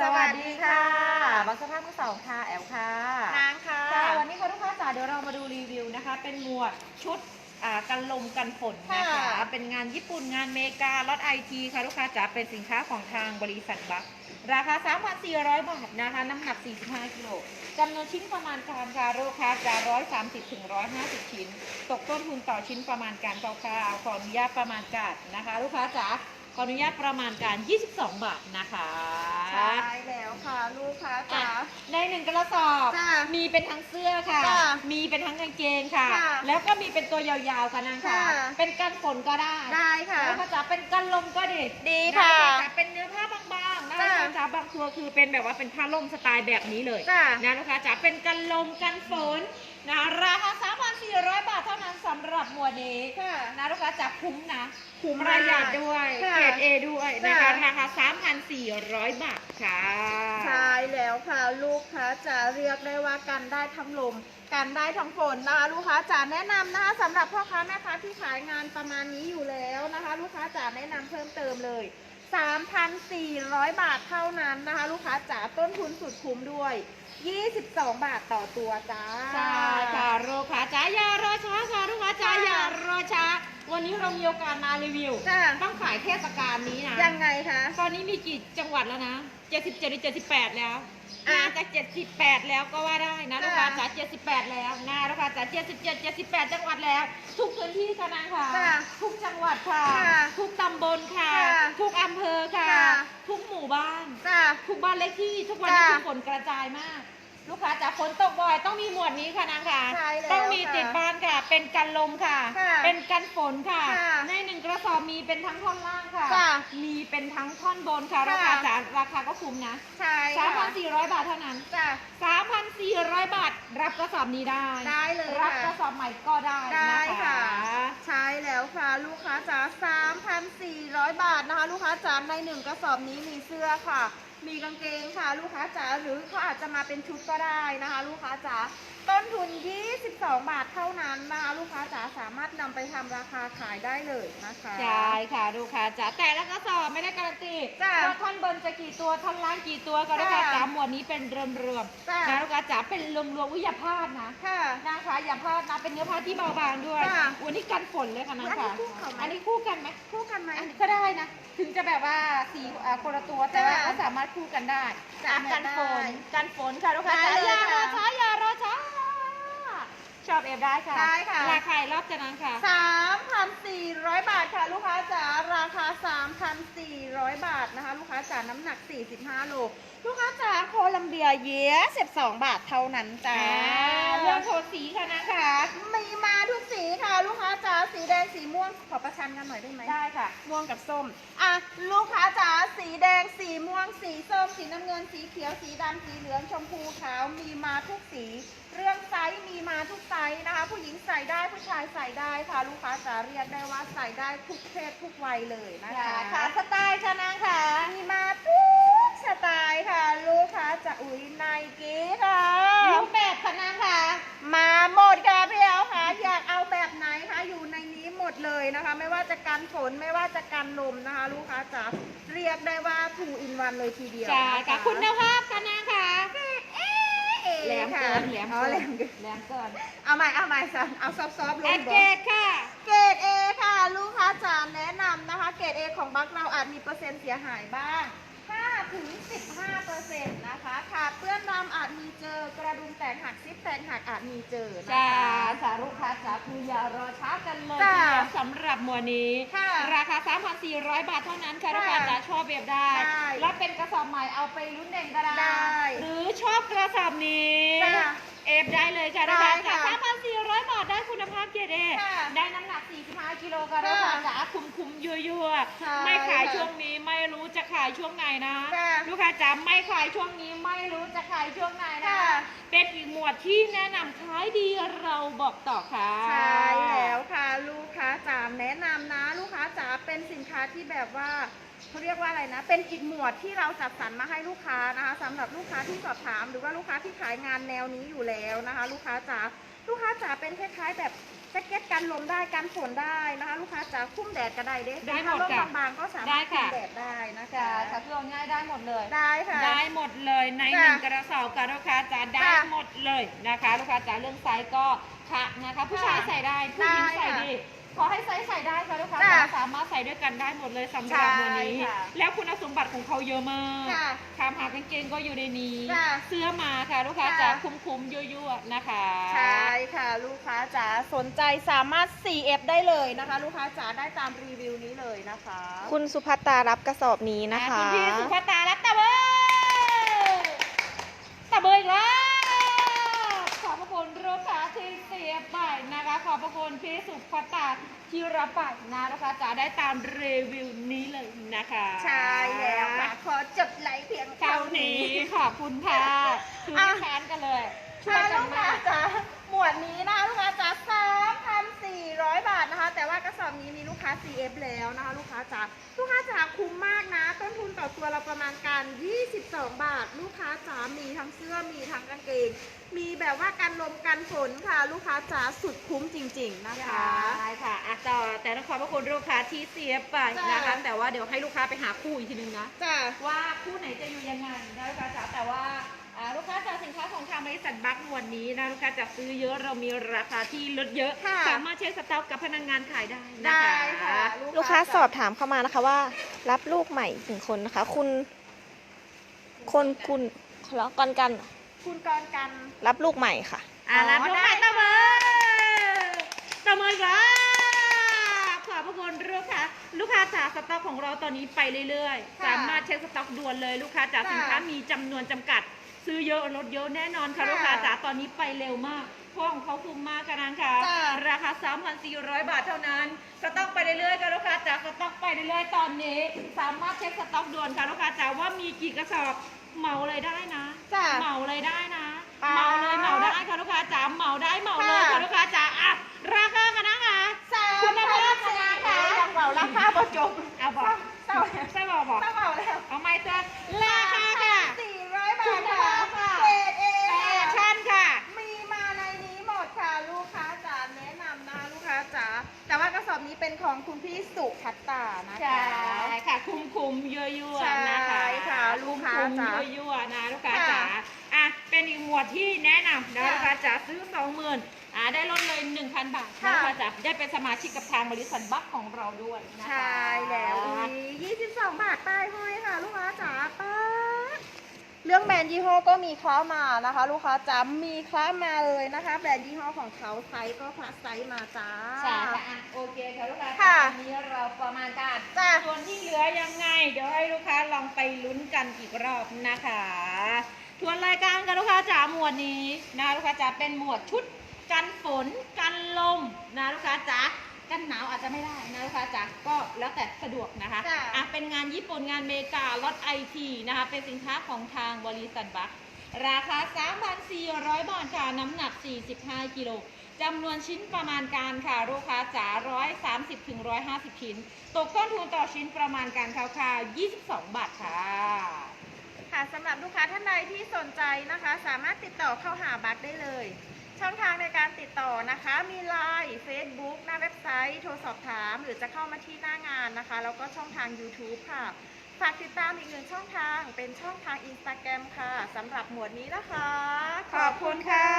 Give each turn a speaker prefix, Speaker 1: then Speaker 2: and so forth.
Speaker 1: สวัสดีค่ะบังสภาพมือสองค่ะ แอลค่ะ
Speaker 2: นางค่ะ
Speaker 1: ค่ะ วันนี้ค่ะลูกค้าจ๋าเดี๋ยวเรามาดูรีวิวนะคะ เป็นหมวดชุดอ่ากันลมกันฝนนะคะ
Speaker 2: ค่ะ
Speaker 1: เป็นงานญี่ปุ่นงานเมกาลอตไอทีค่ะลูกค้าจ๋าเป็นสินค้าของทางบริษัทบัคราคา 3,400 บาทนะคะ น้ำหนัก 45กิโลจำนวนชิ้นประมาณการค่ะลูกค้าจ๋า130ถึง150 ชิ้น ตกต้นทุนต่อชิ้นประมาณการคร่าวๆขออนุญาตประมาณการนะคะ ลูกค้าจ๋า ขออนุญาตประมาณการ 22 บาทนะคะ
Speaker 2: ใช่แล้วค่ะลูกค้าจ๋า
Speaker 1: ในหนึ่งกระสอบ
Speaker 2: จ้ะ
Speaker 1: มีเป็นทั้งเสื้อค่ะ
Speaker 2: จ้ะ
Speaker 1: มีเป็นทั้งกางเกงค่ะ
Speaker 2: ค่ะ
Speaker 1: แล้วก็มีเป็นตัวยาวๆค่ะนางค่ะ
Speaker 2: ค่ะ
Speaker 1: เป็นกันฝนก็ได้
Speaker 2: ได้ค่ะ
Speaker 1: แล้วก็จะเป็นกันลมก็ดี
Speaker 2: ดีค่ะ
Speaker 1: นเป็นเนื้อผ้าบางๆนะ
Speaker 2: จ้ะ
Speaker 1: คะจ๋าบางตัวคือเป็นแบบว่าเป็นผ้าล่มสไตล์แบบนี้เลย
Speaker 2: จ้ะ
Speaker 1: นะลูกค้าจ๋าเป็นกันลมกันฝน นะราคา3,400บาทเท่านั้นสำหรับหมวดนี้
Speaker 2: ค่ะ
Speaker 1: นะลูกค้าจ๋าคุ้มนะ
Speaker 2: คุ้ม
Speaker 1: ป
Speaker 2: มาก
Speaker 1: ระหยัดด้วย
Speaker 2: ค่ะ
Speaker 1: เกรดเอด้วยนะคะ
Speaker 2: จ้ะ
Speaker 1: ราคา3,400บาทค่ะ
Speaker 2: ใช่แล้วค่ะลูกค้าจ๋าเรียกได้ว่ากันได้ทั้งลมกันได้ทั้งฝนนะคะลูกค้าจ๋าแนะนำนะคะสำหรับพ่อค้าแม่ค้าที่ขายงานประมาณนี้อยู่แล้วนะคะ ลูกค้าจ๋าแนะนำเพิ่มเติมเลย 3,400 บาทเท่านั้นนะคะ ลูกค้าจ๋าต้นทุนสุดคุ้มด้วย 22 บาทต่อตัวจ้า
Speaker 1: ใช่ค่ะลูกค้าจ๋าอย่ารอช้าค่ะลูกค้าจ๋าอย่ารอช้า วันนี้เรามีโอกาสมารีวิว
Speaker 2: จ้า
Speaker 1: ต้องขายเทศกาลนี้นะ
Speaker 2: ยังไงคะ
Speaker 1: ตอนนี้มีกี่จังหวัดแล้วนะ77หรือ78 แล้ว
Speaker 2: อะ
Speaker 1: น่าจะ78 แล้วก็ว่าได้นะลูกค้า
Speaker 2: ค่ะ
Speaker 1: จ๋า78 แล้วนะลูกค้าจ๋า77 78 จังหวัดแล้ว ทุกพื้นที่ค่ะนางค่ะ
Speaker 2: ค่ะ
Speaker 1: ทุกจังหวัดค่ะ
Speaker 2: ค่ะ
Speaker 1: ทุกตำบลค่ะ
Speaker 2: ค่ะ
Speaker 1: ทุกอำเภอค่ะ
Speaker 2: ค่ะ
Speaker 1: ทุกหมู่บ้าน
Speaker 2: จ้า
Speaker 1: ทุกบ้านเลขที่ทุกวันนี้
Speaker 2: จ้ะ
Speaker 1: คือฝนกระจายมาก ลูกค้าจ๋าฝนตกบ่อยต้องมีหมวดนี้ค่ะนางค่ะ
Speaker 2: ใช่แล้ว
Speaker 1: ต้องมี
Speaker 2: ค่ะ
Speaker 1: ติดบ้านค่ะ เป็นกันลมค่ะ
Speaker 2: ค่ะ
Speaker 1: เป็นกันฝนค่ะ
Speaker 2: ค่ะ
Speaker 1: ในหนึ่งกระสอบมีเป็นทั้งท่อนล่างค่ะ
Speaker 2: ค่ะ
Speaker 1: มีเป็นทั้งท่อนบนค่ะ
Speaker 2: ค่ะ
Speaker 1: ราคาจ๋าราคาก็คุ้มนะ
Speaker 2: ใช่
Speaker 1: สามพั
Speaker 2: ค่ะ
Speaker 1: นสี่ร้อยบาทเท่านั้น
Speaker 2: จ้า
Speaker 1: สามพันสี่ร้อยบาทรับกระสอบนี้ได้
Speaker 2: ได้เลย
Speaker 1: รับ
Speaker 2: ค่ะ
Speaker 1: กระสอบใหม่ก็ได้
Speaker 2: ได้
Speaker 1: นะ
Speaker 2: ค่ะ
Speaker 1: คะ
Speaker 2: ใช่แล้วค่ะลูกค้าจ๋า3,400 บาทนะคะ ลูกค้าจ๋าในหนึ่งกระสอบนี้มีเสื้อค่ะ มีกางเกงค่ะ ลูกค้าจ๋าหรือเขาอาจจะมาเป็นชุดก็ได้นะคะ ลูกค้าจ๋า ต้นทุน 22 บาทเท่านั้นนะคะลูกค้าจ๋าสามารถนำไปทำราคาขายได้เลยนะคะ
Speaker 1: ใช่ค่ะลูกค้าจ๋าแต่ละกระสอบไม่ได้การันตี
Speaker 2: จ้ะ
Speaker 1: ว่าท่อนบนจะกี่ตัวท่อนล่างกี่ตัวก็ลูกค้า
Speaker 2: จ้ะ
Speaker 1: จ๋าหมวดนี้เป็นเริ่มเริ่มๆ
Speaker 2: จ้ะ
Speaker 1: นะลูกค้าจ๋าเป็นรวมรวมๆอุ้ยอย่าพลาดนะ
Speaker 2: ค่ะ
Speaker 1: นะคะอย่าพลาดนะเป็นเนื้อผ้าที่เบาบางด้วย
Speaker 2: จ้ะ
Speaker 1: วันนี้กันฝนเลยค่ะนะ
Speaker 2: อันนี้
Speaker 1: คะ
Speaker 2: คู่เขาไหม
Speaker 1: อันนี้คู่กันไหม
Speaker 2: คู่กันไหม
Speaker 1: อันนี้ก็ได้นะ ถึงจะแบบว่าสีอ่าคนละตัวแต่ว่า
Speaker 2: จ้ะ
Speaker 1: ก็สามารถคู่กันได้
Speaker 2: จ้ะ
Speaker 1: อะกันฝน
Speaker 2: ได้
Speaker 1: กันฝนค่ะลูกค้าจ๋า
Speaker 2: ได้
Speaker 1: อ
Speaker 2: เลย
Speaker 1: ย่ารอ
Speaker 2: ค่ะ
Speaker 1: ช้าอย่ารอช้า ชอบเอฟได้ค่ะ
Speaker 2: ได้ค่ะ
Speaker 1: ราคารอบจากนั้นค่ะ
Speaker 2: 3,400 บาทค่ะ ลูกค้าจ๋าราคา 3,400 บาทนะคะ ลูกค้าจ๋าน้ำหนัก 45โลลูกค้าจ๋าโคลัมเบียเยส12 บาทเท่านั้นจ้า
Speaker 1: อ่าเรื่องโทนสีค่ะนะคะ
Speaker 2: มีมาทุกสีค่ะ ลูกค้าจ๋าสีแดงสีม่วงขอประชันกันหน่อยได้ไหม
Speaker 1: ได้ค่ะ
Speaker 2: ม่วงกับส้ม อะ ลูกค้าจ๋าสีแดงสีม่วงสีส้มสีน้ำเงินสีเขียวสีดำสีเหลืองชมพูขาวมีมาทุกสีเรื่องไซ ส์มีมาทุกไซส์นะคะ ผู้หญิงใส่ได้ผู้ชายใส่ได้ค่ะ ลูกค้าจ๋าเรียกได้ว่าใส่ได้ทุกเพศทุกวัยเลยนะคะ
Speaker 1: ค่ะสไตล์ค่ะนางค่ะ
Speaker 2: มีมาทุกสไตล์ค่ะ ลูกค้าจ๋าอุ้ยไนกี้ค่ะ
Speaker 1: รูปแบบค่ะนางค่ะ
Speaker 2: มาหมดค่ะพี่เอาค่ะอยากเอาแบบไหนคะอยู่ในนี้หมดเลยนะคะ ไม่ว่าจะกันฝนไม่ว่าจะกันลมนะคะ ลูกค้าจ๋าเรียกได้ว่า two in one เลยทีเดียว
Speaker 1: ใช่
Speaker 2: น
Speaker 1: ค่ะคุณภาพค่ะนางค่ะ
Speaker 2: เอ๊ะ
Speaker 1: แหลม
Speaker 2: ค่ะ
Speaker 1: เกินแหลม
Speaker 2: อ๋อ
Speaker 1: เกิ
Speaker 2: แหล
Speaker 1: น
Speaker 2: มเกิน
Speaker 1: แหลมเกิน
Speaker 2: เอาใหม่เอาใหม่สันเอาซอฟๆล
Speaker 1: แองด
Speaker 2: บ
Speaker 1: เก
Speaker 2: อก
Speaker 1: ตค่ะ
Speaker 2: เกรด A ค่ะ ลูกค้าจ๋าแนะนำนะคะ เกรด A ของบัคเราอาจมีเปอร์เซ็นต์เสียหายบ้าง5 ถึง 15เปอร์เซ็นต์นะคะขาดเปื้อนดำอาจมีเจอกระดุมแตกหักซิปแตกหักอาจมีเจอนะ
Speaker 1: จ้า
Speaker 2: คะ
Speaker 1: สาลูกค้าจ๋าคืออย่ารอช้ากันเลย
Speaker 2: จ้า
Speaker 1: ทีเดียวสำหรับหมวดนี้
Speaker 2: ค่ะ
Speaker 1: ราคา 3,400 บาทเท่านั้นค่ะ
Speaker 2: ค่ะ
Speaker 1: ลูกค้าจ๋าชอบแบบได้
Speaker 2: ได้
Speaker 1: แล้วเป็นกระสอบใหม่เอาไปลุ้นเด่นก็ได้
Speaker 2: ได้
Speaker 1: หรือชอบกระสอบนี้
Speaker 2: จ้า
Speaker 1: เอฟได้เลยค่ะ
Speaker 2: ได้
Speaker 1: ลูกค้าจ๋า
Speaker 2: ค่ะ
Speaker 1: 3,400บาท ได้คุณภาพเกรดเอ
Speaker 2: ค่ะ
Speaker 1: ได้น้ำหนัก 45 กิโลค่ะลูกค้าจ๋าคุ้มคุ้มๆยั่วยั่วๆ
Speaker 2: ใช่
Speaker 1: ไม่ขาย
Speaker 2: ค่ะ
Speaker 1: ช่วงนี้ไม่รู้จะขายช่วงไหนนะ
Speaker 2: ค่ะ
Speaker 1: ลูกค้าจ๋าไม่ขายช่วงนี้ไม่รู้จะขายช่วงไหนนะ
Speaker 2: ค่ะ
Speaker 1: เป็นอีกหมวดที่แนะนำขายดีเราบอกต่อค่ะ
Speaker 2: ใช่แล้วค่ะลูกค้าจ๋าแนะนำนะ ลูกค้าจ๋าเป็นสินค้าที่แบบว่าเขาเรียกว่าอะไรนะ เป็นอีกหมวดที่เราจัดสรรมาให้ลูกค้านะคะสำหรับลูกค้าที่สอบถาม หรือว่าลูกค้าที่ขายงานแนวนี้อยู่แล้วนะคะ ลูกค้าจ๋า ลูกค้าจ๋าเป็นคล้ายๆแบบแจ็คเก็ตกันลมได้กันฝนได้นะคะ ลูกค้าจ๋าคุ้มแดดก็ได้เด้
Speaker 1: ได้หมด
Speaker 2: ถ้า
Speaker 1: ค่ะ
Speaker 2: ร่มบางๆก็สา
Speaker 1: ได้
Speaker 2: มารถ
Speaker 1: ค่ะ
Speaker 2: คุ้มแดดได้นะคะ
Speaker 1: จ้าถ้าเครื่องง่ายได้หมดเลย
Speaker 2: ได้ค่ะ
Speaker 1: ได้หมดเลยในห
Speaker 2: จ้ะ
Speaker 1: นึ่งกระสอบค่ะลูกค้าจ๋าได้
Speaker 2: จ้ะ
Speaker 1: หมดเลยนะคะ ลูกค้าจ๋าเรื่องไซส์ก็ค่ะนะคะ ผู้ชายใส่ได้ผู้หญิง
Speaker 2: ได้
Speaker 1: ใส่
Speaker 2: ค่ะ
Speaker 1: ดีข อให้ไซส์ใส่ได้ค่ะลูกค้า
Speaker 2: จ้ะ
Speaker 1: จ๋าสามารถใส่ด้วยกันได้หมดเลยสำหรับ
Speaker 2: ใช่
Speaker 1: วันนี้
Speaker 2: ค่ะ
Speaker 1: แล้วคุณสมบัติของเขาเยอะมาก
Speaker 2: ค่ะ
Speaker 1: คามหากางเกงก็อยู่ในนี้
Speaker 2: จ้ะ
Speaker 1: เสื้อมาค่ะลูกค้า
Speaker 2: ค่ะ
Speaker 1: จ๋าคุ้มๆยั่วๆนะคะ
Speaker 2: ใช่ค่ะ ลูกค้าจ๋าสนใจสามารถ 4F ได้เลยนะคะ ลูกค้าจ๋าได้ตามรีวิวนี้เลยนะคะ
Speaker 3: คุณสุภัตตารับกระสอบนี้นะคะ
Speaker 1: อ่คุณพี่สุภาตารับตะเบยตะเบยอีกแล้วขอบพระคุณลูกค้าที่เสียไปนะคะ ข อบพระคุณพี่สุภาตาที่รับไปนะลูกค้าจ๋าได้ตามรีวิวนี้เลยนะคะ
Speaker 2: ใช่แล้วค่ะขอจบไลค์เพียง
Speaker 1: เท่า
Speaker 2: เท่า
Speaker 1: นี้
Speaker 2: นี้
Speaker 1: ขอบคุณค่ะ
Speaker 2: CF แล้วนะคะลูกค้าจ๋าลูกค้าจ๋าคุ้มมากนะ ต้นทุนต่อตัวเราประมาณการ 22 บาท ลูกค้าจ๋ามีทั้งเสื้อมีทั้งกางเกง มีแบบว่ากันลมกันฝนค่ะ ลูกค้าจ๋าสุดคุ้มจริง ๆ นะคะ
Speaker 1: ใช่ค่ะอะต่อแต่ต้องขอบพระคุณลูกค้าที่เสียไปนะคะ
Speaker 2: จ้ะ
Speaker 1: แต่ว่าเดี๋ยวให้ลูกค้าไปหาคู่อีกทีนึงนะ
Speaker 2: จ้า
Speaker 1: ว่าคู่ไหนจะอยู่ยังไงนะลูกค้าจ๋าแต่ว่าอ่า ลูกค้าจากสินค้าของทางบริษัทบัควันนี้นะลูกค้าจะซื้อเยอะเรามีราคาที่ลดเยอะ
Speaker 2: ค่ะ
Speaker 1: สามารถเช็คสต็อกกับพนักงานขายได้นะ
Speaker 2: ได้
Speaker 1: คะ
Speaker 2: ค่ะ
Speaker 3: ลูกค้าสอบถามเข้ามานะคะว่า รับลูกใหม่ถึงคนนะคะ คุณ คนคุณขอก่อนกัน
Speaker 2: คุณกรกัน
Speaker 3: รับลูกใหม่ค่ะ
Speaker 1: อ่ารับ
Speaker 2: อ๋อ
Speaker 1: ลูก
Speaker 2: ได้
Speaker 1: ค้าตะเมอตะเมอครับขอบพระคุณลูกค้าลูกค้าจ๋าสต็อกของเราตอนนี้ไปเรื่อยๆ
Speaker 2: ค่ะ
Speaker 1: สามารถเช็คสต็อกด่วนเลย ลูกค้าจ๋า
Speaker 2: ค่ะ
Speaker 1: สินค้ามีจำนวนจำกัด ซื้อเยอะลดเยอะแน่นอนค่ะ
Speaker 2: ค่ะ
Speaker 1: ลูกค้าจ๋าตอนนี้ไปเร็วมากเพราะของเขาคุ้มมากค่ะนางค่ะ
Speaker 2: จ้ะ
Speaker 1: ราคา 3,400 บาทเท่านั้น สต็อกไปเรื่อยๆค่ะลูกค้าจ๋าสต็อกไปเรื่อยๆตอนนี้ สามารถเช็คสต็อกด่วนค่ะลูกค้าจ๋าว่ามีกี่กระสอบเหมาเลยได้นะ
Speaker 2: จ้ะ
Speaker 1: เหมาเลยได้นะ
Speaker 2: อ่า
Speaker 1: เหมาเลยเหมาได้ค่ะลูกค้าจ๋าเหมาได้เหมาเลย
Speaker 2: ค่ะ
Speaker 1: ค่ะ ลูกค้าจ๋าอะราคากันนะคะ
Speaker 2: สาม
Speaker 1: คุณภาพ
Speaker 2: พัน
Speaker 1: ค่ะ
Speaker 2: สี่ยังเบาราคาบ่จบ
Speaker 1: เอาบอก
Speaker 2: เศร้า
Speaker 1: ใช่บอกบอก
Speaker 2: เศร้าเบาแล้ว
Speaker 1: เอาไม่ตัวราคา
Speaker 2: เป็นของคุณพี่สุพัตตานะคะ
Speaker 1: ใช่ค่ะคุมคุมๆยั่วยั่วๆ
Speaker 2: ใช่
Speaker 1: นะคะ
Speaker 2: ค่ะลูกค้า
Speaker 1: คุม
Speaker 2: จ๋า
Speaker 1: ยั่วยั่วๆนะลูกค้า
Speaker 2: ค่ะ
Speaker 1: จ๋าอะเป็นอีกหมวดที่แนะนำนะ
Speaker 2: ค่ะ
Speaker 1: ลูกค้าจ๋าซื้อสองหมื่นอ่าได้ลดเลย 1,000 บาท
Speaker 2: ค่ะ
Speaker 1: ลูกค้าจ๋าได้เป็นสมาชิกกับทางบริษัทบัคของเราด้วยนะคะ
Speaker 2: ใช่แล้วอี22 บาทป้ายห้อยค่ะ ลูกค้าจ๋าป้าดเรื่องแบรนด์ยี่ห้อก็มีคล้ามานะคะ ลูกค้าจ๋ามีคล้ามาเลยนะคะ แบรนด์ยี่ห้อของเขาไซส์ก็คลาสไซส์มาจ้า
Speaker 1: ใช่ค่ะอะโอเคค่ะลูกค้า
Speaker 2: ค่ะ
Speaker 1: ตอนนี้เราประมาณการ
Speaker 2: จ้ะ
Speaker 1: ส่วนที่เหลือยังไง เดี๋ยวให้ลูกค้าลองไปลุ้นกันอีกรอบนะคะทวนรายการกันลูกค้าจ๋าหมวดนี้นะลูกค้าจ๋าเป็นหมวดชุดกันฝนกันลมนะลูกค้าจ๋า กันหนาวอาจจะไม่ได้นะลูกค้าจ๋าก็แล้วแต่สะดวกนะคะ
Speaker 2: จ้ะ
Speaker 1: อะเป็นงานญี่ปุ่นงานอเมริการถไอทีนะคะเป็นสินค้าของทางบริษัทบัคราคา 3,400 บาทค่ะน้ำหนัก 45 กิโลจำนวนชิ้นประมาณการค่ะลูกค้าจ๋า130ถึง150 ชิ้น ตกต้นทุนต่อชิ้นประมาณการคร่าวๆ22 บาทค่ะ
Speaker 2: ค่ะสำหรับลูกค้าท่านใดที่สนใจนะคะ สามารถติดต่อเข้าหาบักได้เลย ช่องทางในการติดต่อนะคะ มี Line Facebook หน้าเว็บไซต์ โทรสอบถาม หรือจะเข้ามาที่หน้างานนะคะ แล้วก็ช่องทาง YouTube ค่ะ ฝากติดตามอีกหนึ่งช่องทางเป็นช่องทาง Instagram ค่ะสำหรับหมวดนี้นะคะ
Speaker 1: ขอบคุณค่ะ